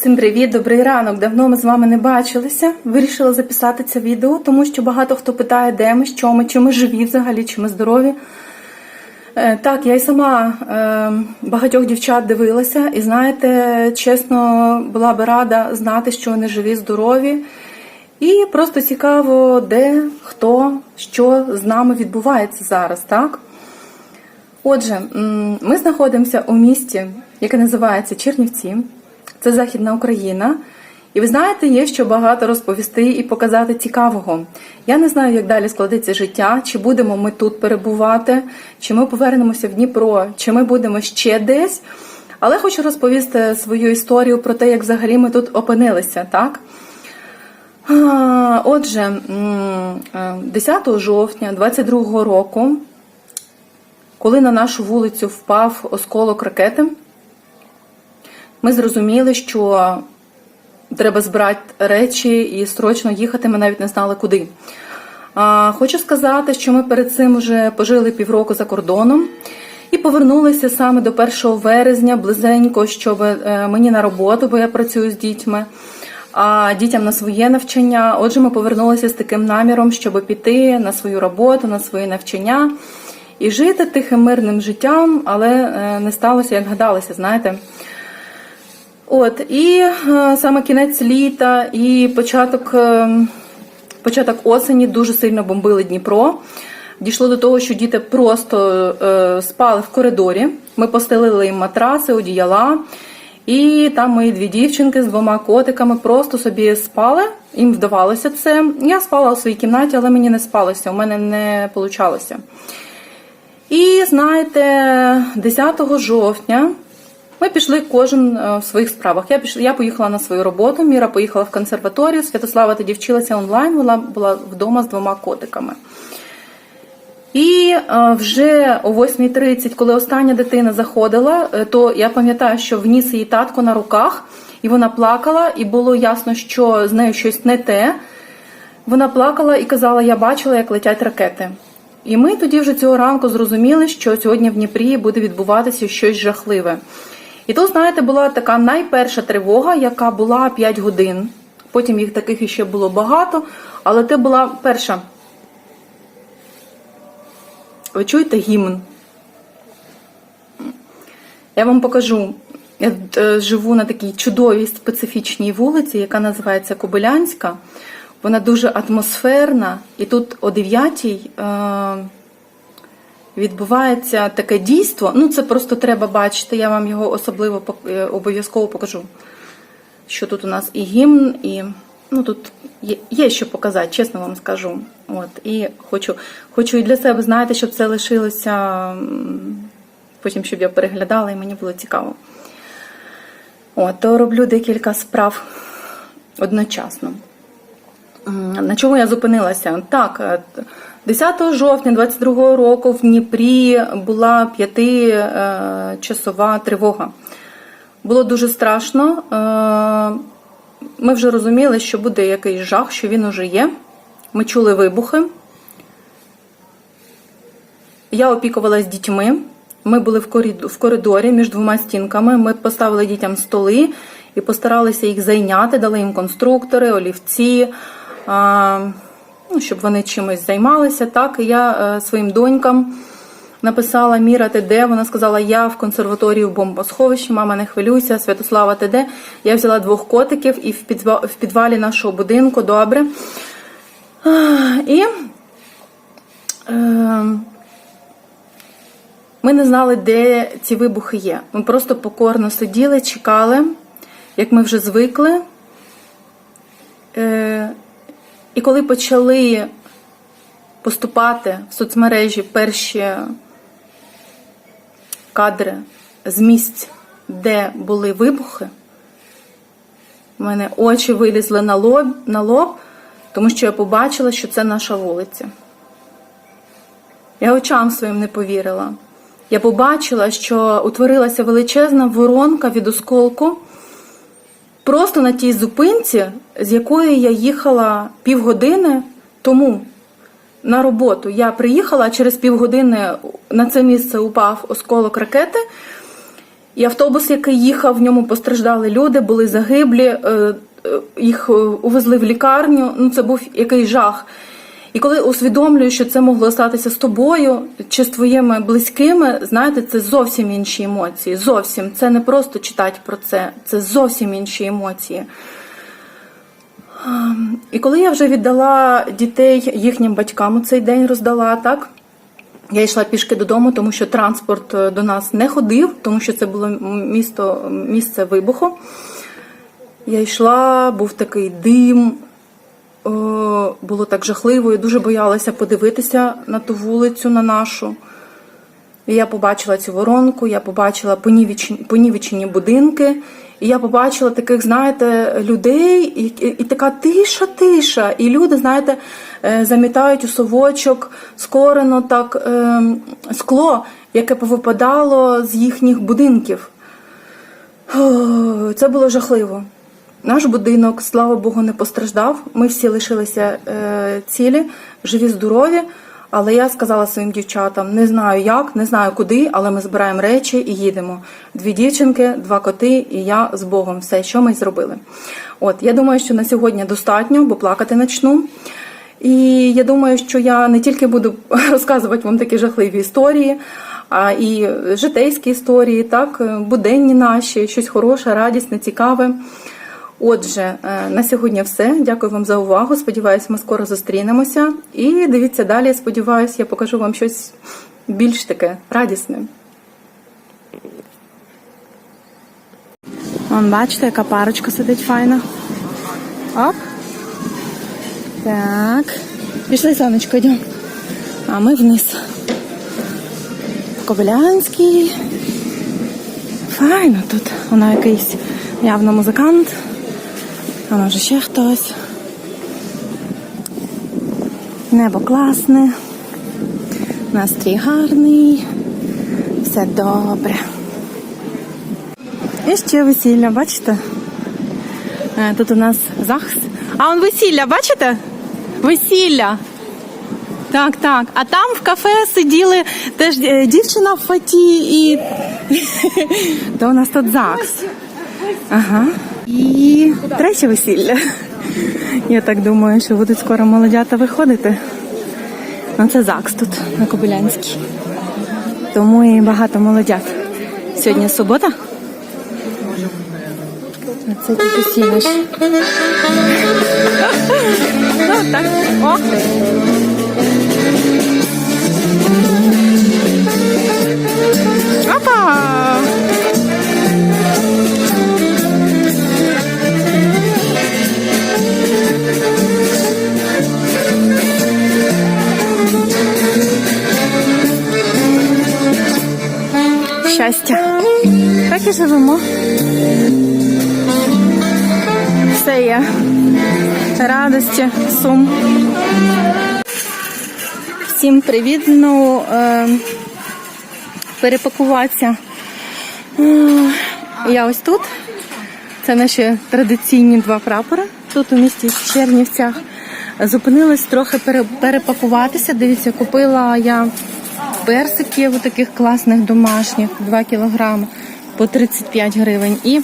Всім привіт, добрий ранок. Давно ми з вами не бачилися. Вирішила записати це відео, тому що багато хто питає, де ми, що ми, чи ми живі взагалі, чи ми здорові. Е, Так, я й сама е, багатьох дівчат дивилася, і знаєте, чесно, була би рада знати, що вони живі, здорові. І просто цікаво, де, хто, що з нами відбувається зараз, так? Отже, ми знаходимося у місті, яке називається Чернівці. Це Західна Україна. І ви знаєте, є що багато розповісти і показати цікавого. Я не знаю, як далі складеться життя, чи будемо ми тут перебувати, чи ми повернемося в Дніпро, чи ми будемо ще десь. Але хочу розповісти свою історію про те, як взагалі ми тут опинилися, так? Отже, е, 10 жовтня 22 року, коли на нашу вулицю впав осколок ракети, ми зрозуміли, що треба збирати речі і срочно їхати. Ми навіть не знали куди. Хочу сказати, що ми перед цим вже пожили півроку за кордоном і повернулися саме до 1 вересня близенько, щоб е, мені на роботу, бо я працюю з дітьми. А дітям на своє навчання. Отже, ми повернулися з таким наміром, щоб піти на свою роботу, на своє навчання і жити тихим мирним життям, але е, не сталося, як гадалося, знаєте. От, і е, саме кінець літа і початок, е, початок осені дуже сильно бомбили Дніпро. Дійшло до того, що діти просто е, спали в коридорі. Ми постелили їм матраси, одіяла. І там мої дві дівчинки з двома котиками просто собі спали, їм вдавалося це. Я спала у своїй кімнаті, але мені не спалося, у мене не вийшло. І знаєте, 10 жовтня ми пішли кожен е, в своїх справах. Я пішла, я поїхала на свою роботу, Міра поїхала в консерваторію, Святослава тоді вчилася онлайн, вона була вдома з двома котиками. І е, вже о 8.30, коли остання дитина заходила, е, то я пам'ятаю, що вніс її татко на руках, і вона плакала, і було ясно, що з нею щось не те. Вона плакала і казала: Я бачила, як летять ракети. І ми тоді вже цього ранку зрозуміли, що сьогодні в Дніпрі буде відбуватися щось жахливе. І тут, знаєте, була така найперша тривога, яка була 5 годин. Потім їх таких іще було багато, але це була перша. Ви чуєте гімн? Я вам покажу. Я е, живу на такій чудовій специфічній вулиці, яка називається Кобилянська. Вона дуже атмосферна, і тут о 9 е, відбувається таке дійство. Ну, це просто треба бачити, я вам його особливо е, обов'язково покажу. Що тут у нас і гімн, і ну, тут є, є що показати, чесно вам скажу. От, І хочу хочу і для себе, знаєте, щоб це лишилося, потім, щоб я переглядала, і мені було цікаво. От, то роблю декілька справ одночасно. На чому я зупинилася? Так, 10 жовтня 22 року в Дніпрі була п'ятичасова тривога. Було дуже страшно. Ми вже розуміли, що буде якийсь жах, що він уже є. Ми чули вибухи. Я опікувалась дітьми. Ми були в коридорі між двома стінками. Ми поставили дітям столи і постаралися їх зайняти, дали їм конструктори, олівці, ну, щоб вони чимось займалися. Так, і я е, своїм донькам написала Міра, ти де? Вона сказала, я в консерваторії в бомбосховищі, мама, не хвилюйся, Святослава, ти де? Я взяла двох котиків і в підвалі нашого будинку, добре. І е, ми не знали, де ці вибухи є. Ми просто покорно сиділи, чекали, як ми вже звикли. Е, і коли почали поступати в соцмережі перші кадри з місць, де були вибухи, у мене очі вилізли на лоб, на лоб, тому що я побачила, що це наша вулиця. Я очам своїм не повірила. Я побачила, що утворилася величезна воронка від осколку просто на тій зупинці, з якої я їхала півгодини тому на роботу. Я приїхала через півгодини на це місце упав осколок ракети. І автобус, який їхав, в ньому постраждали люди, були загиблі, е, е, їх е, увезли в лікарню. Ну, це був який жах. І коли усвідомлюю, що це могло статися з тобою чи з твоїми близькими, знаєте, це зовсім інші емоції. Зовсім це не просто читати про це, це зовсім інші емоції. І коли я вже віддала дітей їхнім батькам у цей день роздала, так? Я йшла пішки додому, тому що транспорт е, до нас не ходив, тому що це було місто, місце вибуху. Я йшла, був такий дим, було так жахливо, я дуже боялася подивитися на ту вулицю, на нашу. І я побачила цю воронку, я побачила понівечені, понівечені будинки, і я побачила таких, знаєте, людей, і, і, і така тиша, тиша. І люди, знаєте, е, замітають у совочок скорено так е, скло, яке повипадало з їхніх будинків. Це було жахливо. Наш будинок, слава Богу, не постраждав. Ми всі лишилися е, цілі, живі, здорові. Але я сказала своїм дівчатам: не знаю як, не знаю куди, але ми збираємо речі і їдемо. Дві дівчинки, два коти, і я з Богом. Все, що ми зробили. От я думаю, що на сьогодні достатньо, бо плакати почну. І я думаю, що я не тільки буду розказувати вам такі жахливі історії, а і житейські історії, так, буденні наші, щось хороше, радісне, цікаве. Отже, е, на сьогодні все. Дякую вам за увагу. Сподіваюсь, ми скоро зустрінемося. І дивіться далі. Сподіваюсь, я покажу вам щось більш таке радісне. Вон, бачите, яка парочка сидить файна. Оп. Так. Пішли, сонечко, йдемо. А ми вниз. Кобилянський. Файно тут. Вона якийсь явно музикант. А може ще хтось. Небо класне. Настрій гарний. Все добре. І ще весілля, бачите? Е, Тут у нас захист. А он весілля, бачите? Весілля. Так, так. А там в кафе сиділи теж е, дівчина в фаті і. То у нас тут ЗАГС. Ага. І третє весілля. Я так думаю, що будуть скоро молодята виходити. Ну, це ЗАГС тут на Кобилянській. Тому і багато молодят. Сьогодні субота. А це тут весілля. Ну. Опа! Щастя. Так і живемо. Все є. Радості, сум. Всім привіт. Ну, е, перепакуватися. Е, Я ось тут. Це наші традиційні два прапори. Тут у місті Чернівцях. Зупинилась трохи пере- перепакуватися. Дивіться, купила я персиків таких класних домашніх, 2 кілограми по 35 гривень. І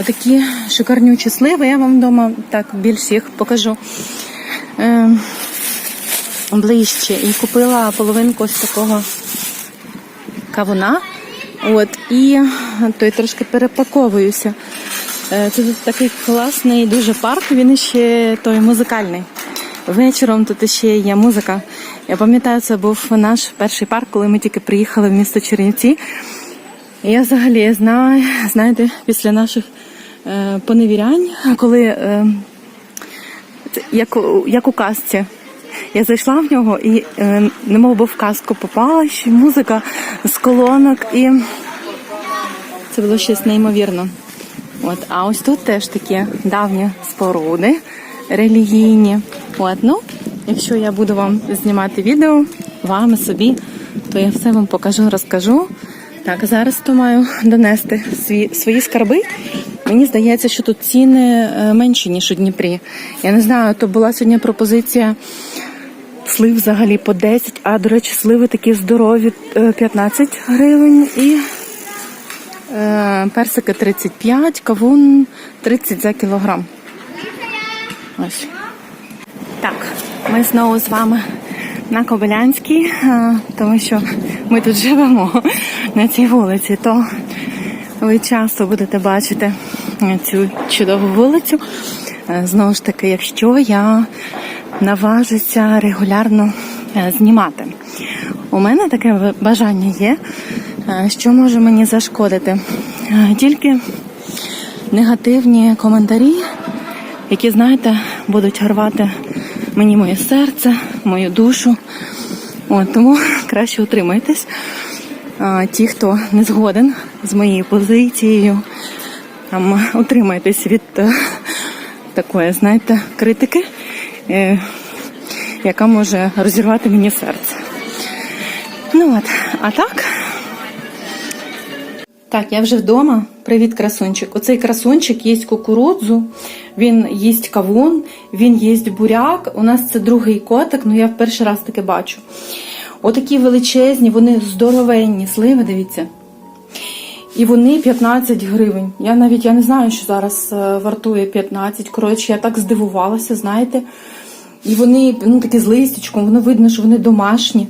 отакі шикарнючі сливи. Я вам вдома так більш їх покажу. Е, ближче. І купила половинку ось такого кавуна. От, і той трошки перепаковуюся. Е, Це тут такий класний дуже парк, він ще той музикальний. Вечором тут ще є музика. Я пам'ятаю, це був наш перший парк, коли ми тільки приїхали в місто Чернівці. І я взагалі знаю, знаєте, після наших е, поневірянь, коли е, як, як у казці. Я зайшла в нього і е, немов би в казку попала, ще музика з колонок, і це було щось неймовірно. От, а ось тут теж такі давні споруди релігійні. От, ну, якщо я буду вам знімати відео, вам і собі, то я все вам покажу, розкажу. Так, зараз то маю донести свої, свої скарби. Мені здається, що тут ціни е, менші, ніж у Дніпрі. Я не знаю, то була сьогодні пропозиція слив взагалі по 10, а, до речі, сливи такі здорові е, 15 гривень і Е, персики 35, кавун 30 за кілограм. Ось. Так, ми знову з вами на Кобилянській, е, тому що ми тут живемо на цій вулиці, то ви часто будете бачити е, цю чудову вулицю. Е, Знову ж таки, якщо я наважуся регулярно знімати. У мене таке бажання є, що може мені зашкодити. Тільки негативні коментарі, які, знаєте, будуть рвати мені моє серце, мою душу. От, тому краще утримайтесь. А, Ті, хто не згоден з моєю позицією, там, утримайтесь від е, такої, знаєте, критики, е, яка може розірвати мені серце. Ну от, а так. Так, я вже вдома. Привіт, красунчик. Оцей красунчик їсть кукурудзу, він їсть кавун, він їсть буряк. У нас це другий котик, ну я в перший раз таке бачу. Отакі величезні, вони здоровенні сливи, дивіться. І вони 15 гривень. Я навіть я не знаю, що зараз е, вартує 15. Коротше, я так здивувалася, знаєте. І вони ну, такі з листячком, воно видно, що вони домашні.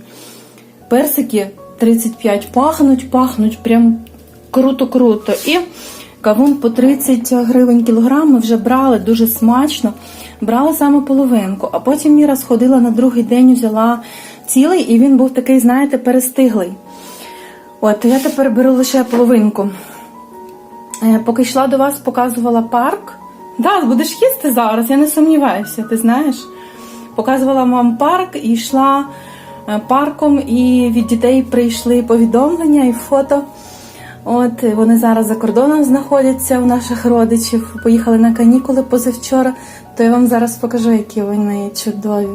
Персики 35 пахнуть, пахнуть прям круто-круто. І кавун по 30 гривень кілограм ми вже брали дуже смачно. Брали саме половинку, а потім Міра сходила на другий день, взяла цілий, і він був такий, знаєте, перестиглий. От, я тепер беру лише половинку. Е, Поки йшла до вас, показувала парк. Да, будеш їсти зараз, я не сумніваюся, ти знаєш. Показувала вам парк і йшла е, парком, і від дітей прийшли повідомлення і фото. От вони зараз за кордоном знаходяться у наших родичів. Поїхали на канікули позавчора. То я вам зараз покажу, які вони чудові.